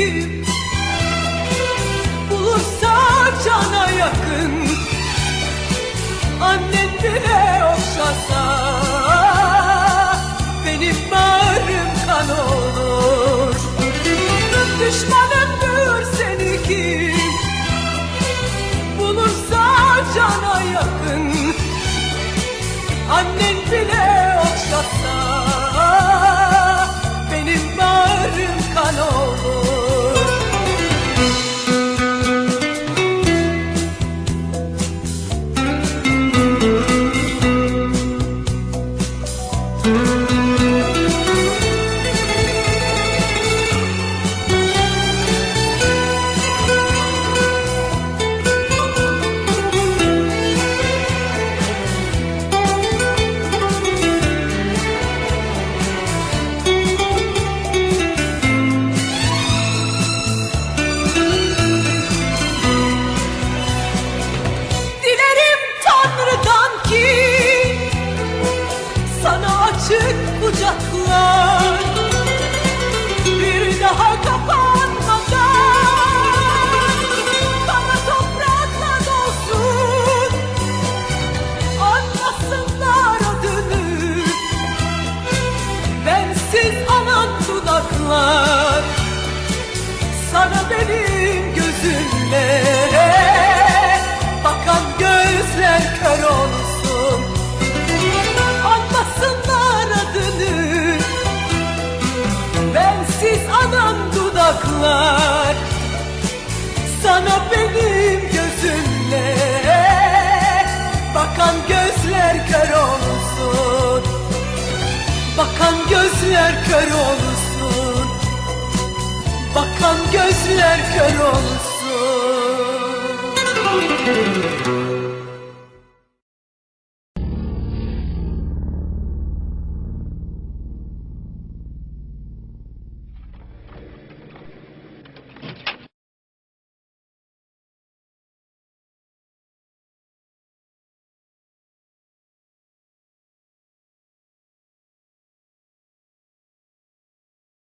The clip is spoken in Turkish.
kim Bulursa cana yakın Annen bile okşasa Benim bağrım kan olur. Düşmanımdır seni kim Bulursa cana yakın Annen bile okşasa benim gözümle bakan gözler kör olsun. Anlasınlar adını bensiz anan dudaklar. Sana benim gözümle bakan gözler kör olsun. Bakan gözler kör olsun bakan gözler kör olsun